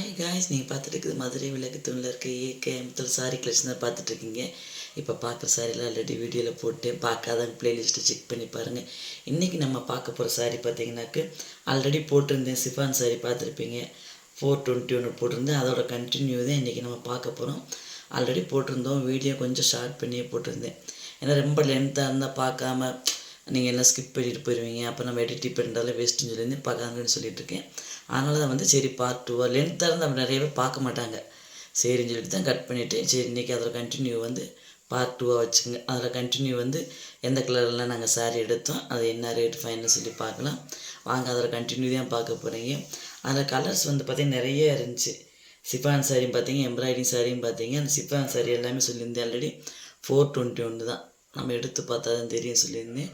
Hi guys நீங்கள் பார்த்துட்டு மதுரை விளக்கு தூணில் இருக்க ஏகே முதல் சாரி கலெக்ஷன் தான் பார்த்துட்ருக்கீங்க. இப்போ பார்க்குற சாரிலாம் ஆல்ரெடி வீடியோவில் போட்டு பார்க்காதவங்க ப்ளேலிஸ்ட்டை செக் பண்ணி பாருங்கள் இன்றைக்கி நம்ம பார்க்க போகிற சாரி பார்த்தீங்கன்னாக்கு ஆல்ரெடி போட்டிருந்தேன் சிஃபான் சாரி பார்த்துருப்பீங்க. ஃபோர் டுவெண்ட்டி ஒன்று போட்டிருந்தேன். அதோட கண்டினியூ தான் இன்றைக்கி நம்ம பார்க்க போகிறோம் ஆல்ரெடி போட்டிருந்தோம். வீடியோ கொஞ்சம் ஷார்ட் பண்ணியே போட்டிருந்தேன். ஏன்னா ரொம்ப லென்த்தாக இருந்தால் பார்க்காம நீங்கள் எல்லாம் ஸ்கிப் பண்ணிட்டு போயிடுவீங்க அப்போ நம்ம எடிட் பண்ணுறதால வேஸ்ட்டுன்னு சொல்லி பார்க்காங்கன்னு சொல்லிட்டு இருக்கேன் அதனால தான் வந்து சரி பார்ட் டூவாக லென்த்தாக இருந்து அவங்க நிறைய பேர் பார்க்க மாட்டாங்க. சரின்னு சொல்லிட்டு தான் கட் பண்ணிவிட்டு சரி இன்றைக்கி அதில் கண்டினியூ வந்து பார்ட் டூவாக வச்சுங்க அதில் கண்டினியூ வந்து எந்த கலர்லாம் நாங்கள் சாரீ எடுத்தோம் அது என்ன ரேட் ஃபைனல் சொல்லி பார்க்கலாம். வாங்க அதில் கண்டினியூ தான் பார்க்க போகிறீங்க அதில் கலர்ஸ் வந்து பார்த்திங்கன்னா நிறைய இருந்துச்சு. சிஃபான் சாரியும் பார்த்தீங்க எம்ப்ராய்டிங் சாரியும் பார்த்தீங்க. அந்த சிஃபான் சாரி எல்லாமே சொல்லியிருந்தேன் ஆல்ரெடி ஃபோர் டுவெண்ட்டி ஒன்று தான். நம்ம எடுத்து பார்த்தா தான் தெரியும் சொல்லியிருந்தேன்.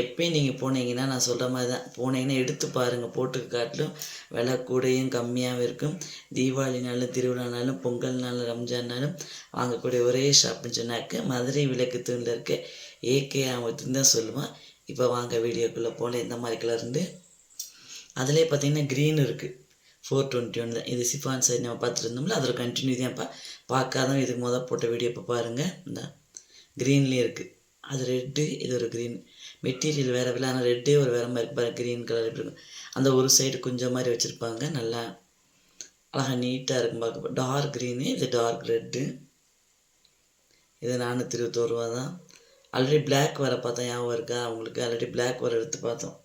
எப்பயும் நீங்கள் போனீங்கன்னா நான் சொல்கிற மாதிரி தான். போனீங்கன்னா எடுத்து பாருங்கள் போட்டுக்கு காட்டிலும் விலை கூடையும் கம்மியாகவும் இருக்கும். தீபாவளினாலும் திருவிழானாலும் பொங்கல்னாலும் ரம்ஜான்னாலும் வாங்கக்கூடிய ஒரே ஷாப்புன்னு சொன்னாக்க மதுரை விளக்கு தூணில் இருக்க ஏகே ஆமத்துன்னு தான் சொல்லுவேன். இப்போ வாங்க வீடியோக்குள்ளே போகல இந்த மாதிரி கலர்ந்து அதிலே பார்த்தீங்கன்னா க்ரீன் இருக்குது ஃபோர் டுவெண்ட்டி ஒன் தான் இது சிஃபான் சைட் நம்ம பார்த்துருந்தோம்ல அதில் கண்டினியூ தான். இப்போ பார்க்காதவங்க இதுக்கு முதல் போட்ட வீடியோ இப்போ பாருங்கள் இந்த. க்ரீன்லேயும் இருக்குது அது ரெட்டு இது ஒரு க்ரீன் மெட்டீரியல் வேறு இல்லை ஆனால் ரெட்டே ஒரு வேறு மாதிரி பாரு க்ரீன் கலர் எப்படி இருக்கும். அந்த ஒரு சைடு கொஞ்சம் மாதிரி வச்சுருப்பாங்க நல்லா அழகாக நீட்டாக இருக்கும் பார்க்க. டார்க் க்ரீனு இது டார்க் ரெட்டு இது நானூற்றி இருபத்தோரு ரூபா தான். ஆல்ரெடி பிளாக் வர பார்த்தோம் ஞாபகம் இருக்கா? அவங்களுக்கு ஆல்ரெடி பிளாக் வர எடுத்து பார்த்தோம்.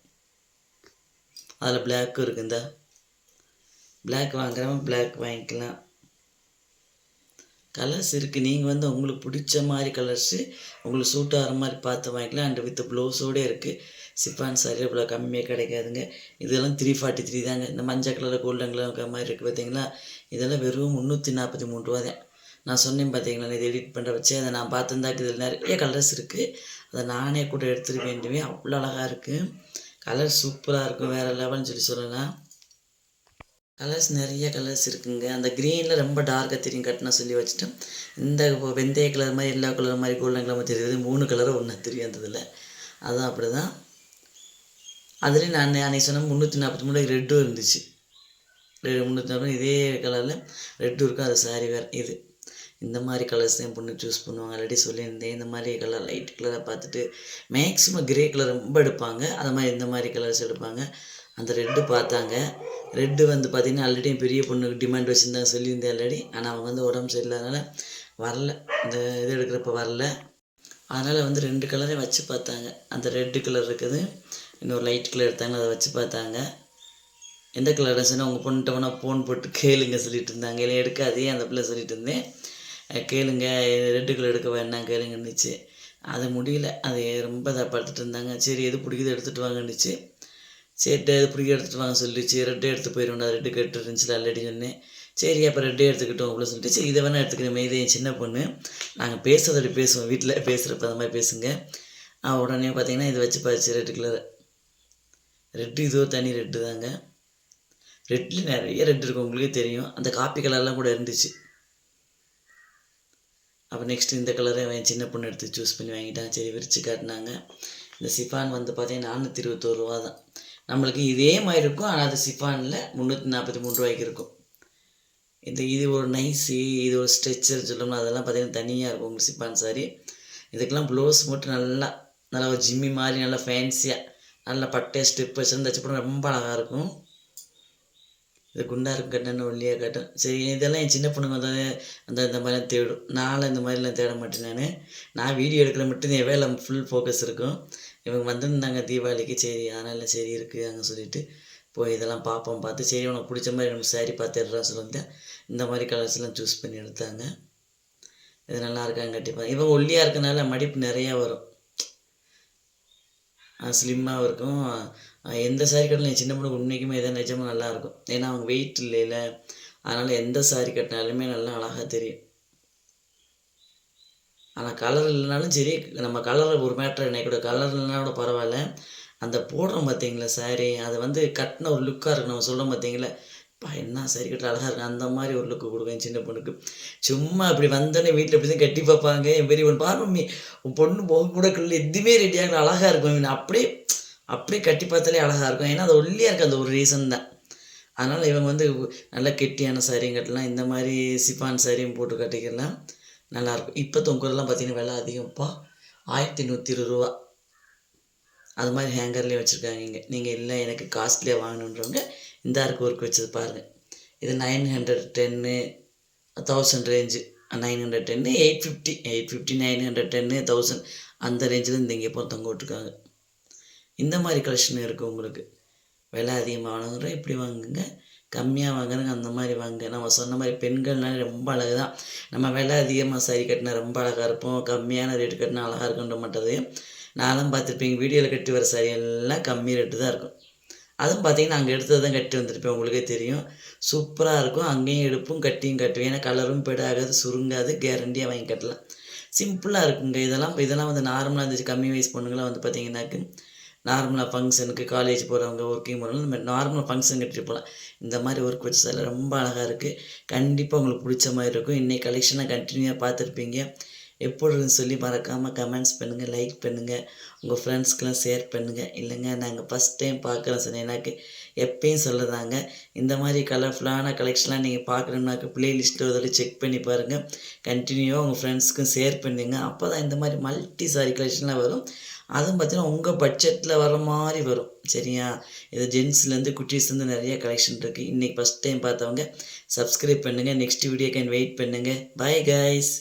அதில் பிளாக்கும் இருக்குது இந்த. பிளாக் வாங்குறவன் பிளாக் வாங்கிக்கலாம். கலர்ஸ் இருக்குது நீங்கள் வந்து உங்களுக்கு பிடிச்ச மாதிரி கலர்ஸு உங்களுக்கு சூட் ஆகிற மாதிரி பார்த்து வாங்கிக்கலாம். அண்ட் வித் ப்ளவுஸோடே இருக்குது சிப்பான் சாரி இவ்வளோ கம்மியாக கிடைக்காதுங்க. இதெல்லாம் த்ரீ ஃபார்ட்டி த்ரீ தாங்க. இந்த மஞ்சள் கலரில் கோல்டன் கலர் மாதிரி இருக்குது பார்த்தீங்களா? இதெல்லாம் வெறும் முந்நூற்றி நாற்பத்தி மூணு ரூபா தான். நான் சொன்னேன் பார்த்தீங்களா? இது எடிட் பண்ணுற வச்சு. அதை நான் பார்த்துருந்தாக்கு இதில் நிறைய கலர்ஸ் இருக்குது அதை நானே கூட எடுத்துகிட்டு வேண்டுமே அவ்வளோ அழகாக இருக்குது கலர் சூப்பராக இருக்கும். வேறு லெவல்னு சொல்லி சொல்லலாம். கலர்ஸ் நிறைய கலர்ஸ் இருக்குங்க. அந்த க்ரீனில் ரொம்ப டார்க்காக தெரியும் கட்டினா சொல்லி வச்சுட்டேன். இந்த வெந்தய கலர் மாதிரி எல்லா கலர் மாதிரி கோல்டன் கலர் மாதிரி தெரியுது. மூணு கலரும் ஒன்று தெரியும் அந்த இதில் அதுதான் அப்படி தான் அதுலேயும் நான் அன்னைக்கு சொன்ன முந்நூற்றி நாற்பத்தி மூணு ரெட்டும் இருந்துச்சு. முந்நூற்றி நாற்பது இதே கலரில் ரெட்டும் இருக்கும். அது சாரி வேறு இது. இந்த மாதிரி கலர்ஸ் தான் பொண்ணு சூஸ் பண்ணுவாங்க ஆல்ரெடி சொல்லியிருந்தேன். இந்த மாதிரி கலர் லைட் கலராக பார்த்துட்டு மேக்ஸிமம் கிரே கலர் ரொம்ப எடுப்பாங்க. அது மாதிரி இந்த மாதிரி கலர்ஸ் எடுப்பாங்க. அந்த ரெட்டு பார்த்தாங்க. ரெட்டு வந்து பார்த்திங்கன்னா ஆல்ரெடி பெரிய பொண்ணுக்கு டிமாண்ட் வச்சுருந்தாங்க சொல்லியிருந்தேன் ஆல்ரெடி ஆனால் அவங்க வந்து உடம்பு சரியில்லாதனால வரல. இந்த இது எடுக்கிறப்ப வரல. அதனால் வந்து ரெண்டு கலரே வச்சு பார்த்தாங்க. அந்த ரெட்டு கலர் இருக்குது. இன்னொரு லைட் கலர் எடுத்தாங்க. அதை வச்சு பார்த்தாங்க. எந்த கலர் இருந்துச்சுன்னா உங்கள் பொண்ணுகிட்ட வேணால் ஃபோன் போட்டு கேளுங்க சொல்லிட்டு இருந்தாங்க. இல்லை எடுக்காதே அந்த பிள்ளை சொல்லிட்டு இருந்தேன். கேளுங்க ரெட்டுக்கள் எடுக்க வேணாம் கேளுங்கன்னுச்சு. அது முடியல. அது ரொம்ப இதாக படுத்துட்டு இருந்தாங்க. சரி எது பிடிக்குது எடுத்துகிட்டு வாங்கன்னுச்சு. சரி எது பிடிக்க எடுத்துகிட்டு வாங்க சொல்லிச்சு. ரெட்டே எடுத்து போயிடும்டா ரெட்டு கெட்டு இருந்துச்சுல ஆல்ரெடி சொன்னேன். சரி அப்போ ரெட்டே எடுத்துக்கிட்டோம் அப்படின்னு சொல்லிட்டு சரி இதை வேணால் எடுத்துக்கிறேன். இதே என் சின்ன பொண்ணு. நாங்கள் பேசுறதோட பேசுவோம். வீட்டில் பேசுகிறப்ப அந்த மாதிரி பேசுங்க. உடனே பார்த்தீங்கன்னா இதை வச்சு பார்த்து ரெட்டு கலர் ரெட்டு இதோ தனி ரெட்டு தாங்க. ரெட்டில் நிறைய ரெட் இருக்கும் உங்களுக்கே தெரியும். அந்த காப்பி கலர்லாம் கூட இருந்துச்சு. அப்போ நெக்ஸ்ட் இந்த கலரை என் சின்ன பொண்ணு எடுத்து சூஸ் பண்ணி வாங்கிட்டாங்க சரி விரித்து காட்டினாங்க. இந்த சிஃபான் வந்து பார்த்தீங்கன்னா நானூற்றி இருபத்தோரு ரூபா தான் நம்மளுக்கு இதே மாதிரி இருக்கும் ஆனால் அது சிஃபானில் முந்நூற்றி நாற்பத்தி மூணு ரூபாய்க்கு இருக்கும். இந்த இது ஒரு நைஸு இது ஒரு ஸ்ட்ரெச்சர் சொல்லணும் அதெல்லாம் பார்த்தீங்கன்னா தனியாக இருக்கும் உங்கள் சிப்பான் சாரி இதுக்கெல்லாம் ப்ளவுஸ் மட்டும் நல்லா நல்லா ஒரு ஜிம்மி மாதிரி நல்லா ஃபேன்சியாக நல்லா பட்டை ஸ்டெப் வச்சு தச்சு போட ரொம்ப அழகாக இருக்கும். இது குண்டாக இருக்கும் கட்டணும் ஒல்லியாக கட்டும். சரி இதெல்லாம் என் சின்ன பொண்ணுங்க வந்து அந்த இந்த மாதிரிலாம் தேடும். நானும் இந்த மாதிரிலாம் தேட மாட்டேன் நான். நான் வீடியோ எடுக்கிற மட்டும் என் வேலை ஃபுல் ஃபோக்கஸ் இருக்கும். இவங்க வந்திருந்தாங்க தீபாவளிக்கு. சரி அதனால் சரி இருக்குது அங்கே சொல்லிட்டு போய் இதெல்லாம் பார்ப்போம் பார்த்து. சரி உனக்கு பிடிச்ச மாதிரி நம்ம சாரி பார்த்துடுறா சொல்லிட்டு இந்த மாதிரி கலர்ஸ்லாம் சூஸ் பண்ணி எடுத்தாங்க. இது நல்லா இருக்காங்க கட்டிப்பாங்க இவங்க ஒல்லியாக இருக்கனால மடிப்பு நிறையா வரும். ஸ்லிம்மாகவும் இருக்கும். எந்த சாரி கட்டிலும் என் சின்ன பொண்ணுக்கு உண்மைக்குமே எதாவது நிஜமாக நல்லாயிருக்கும். ஏன்னா அவங்க வெயிட் இல்லைல்ல அதனால் எந்த சாரி கட்டினாலுமே நல்லா அழகாக தெரியும். ஆனால் கலர் இல்லைனாலும் சரி நம்ம கலர் ஒரு மேட்ரு என்ன கூட கலர் இல்லைனா கூட பரவாயில்ல. அந்த போடுறோம் பார்த்தீங்களா சாரி அதை வந்து கட்டின ஒரு லுக்காக இருக்கும். நம்ம சொல்கிறோம் பார்த்தீங்களா பா என்ன சாரி கட்ட அழகாக இருக்கும் அந்த மாதிரி ஒரு லுக்கு கொடுக்கும் சின்ன பொண்ணுக்கு. சும்மா அப்படி வந்தோடனே வீட்டில் எப்படி தான் கட்டி பார்ப்பாங்க. என் பெரிய பொண்ணு பாரு மம்மி உன் பொண்ணு போக கூட கல்ல எதுவுமே ரெடியாக அழகாக இருக்கும். அப்படியே அப்படியே கட்டி பார்த்தாலே அழகாக இருக்கும். ஏன்னா அது ஒல்லியாக இருக்குது அந்த ஒரு ரீசன் தான். அதனால் இவங்க வந்து நல்லா கெட்டியான சாரியும் கட்டலாம். இந்த மாதிரி சிஃபான் சாரியும் போட்டு கட்டிக்கலாம். நல்லாயிருக்கும் இப்போ தொங்குறதெல்லாம் பார்த்தீங்கன்னா விலை அதிகம்ப்பா ஆயிரத்தி நூற்றி இருபது ரூபா. அது மாதிரி ஹேங்கர்லேயே வச்சுருக்காங்க. இங்கே நீங்கள் இல்லை எனக்கு காஸ்ட்லியாக வாங்கணுன்றவங்க இந்த ஆர்க் ஒர்க் வச்சது பாருங்கள் இது nine hundred ten thousand range nine hundred ten eight fifty eight fifty nine hundred ten thousand அந்த ரேஞ்சில் இந்த இங்கே இப்போ தொங்க விட்ருக்காங்க இந்த மாதிரி கலெக்ஷன் இருக்குது உங்களுக்கு. விலை அதிகமாக வாங்குற இப்படி வாங்குங்க. கம்மியாக வாங்குறாங்க அந்த மாதிரி வாங்க. நம்ம சொன்ன மாதிரி பெண்கள்னாலே ரொம்ப அழகு தான் நம்ம விலை அதிகமாக சரி கட்டினா ரொம்ப அழகாக இருப்போம். கம்மியான ரேட்டு கட்டினா அழகாக இருக்குன்ற மாட்டது. நானும் பார்த்துருப்பீங்க வீடியோவில் கட்டி வர சாரி எல்லாம் கம்மி ரேட்டு தான் இருக்கும். அதுவும் பார்த்தீங்கன்னா அங்கே எடுத்தது தான் கட்டி வந்திருப்பேன் உங்களுக்கே தெரியும். சூப்பராக இருக்கும். அங்கேயும் எடுப்பும் கட்டியும் கட்டுவேன். ஏன்னா கலரும் பெடாகாது சுருங்காது கேரண்டியாக வாங்கி கட்டலாம். சிம்பிளாக இருக்குங்க இதெல்லாம். இதெல்லாம் வந்து நார்மலாக இருந்துச்சு. கம்மி வயசு பொண்ணுங்களாம் வந்து பார்த்தீங்கன்னாக்கு நார்மலாக ஃபங்க்ஷனுக்கு காலேஜ் போகிறவங்க ஒர்க்கிங் போகிறவங்க இந்த நார்மலாக ஃபங்க்ஷன் கட்டிட்டு போகலாம். இந்த மாதிரி ஒர்க் வச்ச சேலை ரொம்ப அழகாக இருக்குது கண்டிப்பாக உங்களுக்கு பிடிச்ச மாதிரி இருக்கும். இன்றைக்கி கலெக்ஷனாக கண்டினியூவாக பார்த்துருப்பீங்க. எப்பொழுதுன்னு சொல்லி மறக்காமல் கமெண்ட்ஸ் பண்ணுங்கள் லைக் பண்ணுங்கள் உங்கள் ஃப்ரெண்ட்ஸ்க்கெலாம் ஷேர் பண்ணுங்கள் இல்லைங்க நாங்கள் ஃபஸ்ட் டைம் பார்க்குறோம் சார் எனக்கு எப்பயும் சொல்லுதாங்க. இந்த மாதிரி கலர்ஃபுல்லான கலெக்ஷன்லாம் நீங்கள் பார்க்கணுன்னாக்க லிஸ்ட்டு ஒரு தடவை செக் பண்ணி பாருங்கள் கண்டினியூவாக உங்கள் ஃப்ரெண்ட்ஸ்க்கும் ஷேர் பண்ணுங்க. அப்போ தான் இந்த மாதிரி மல்டி சாரி கலெக்ஷன்லாம் வரும். அதுவும் பார்த்தீங்கன்னா உங்கள் பட்ஜெட்டில் வர மாதிரி வரும். சரியா? இது ஜென்ஸ்லேருந்து குட்டீஸ்லேருந்து நிறைய கலெக்ஷன் இருக்குது இன்றைக்கி ஃபஸ்ட் டைம் பார்த்தவங்க சப்ஸ்கிரைப் பண்ணுங்கள் நெக்ஸ்ட் வீடியோக்கு வெயிட் பண்ணுங்கள் பை கைஸ்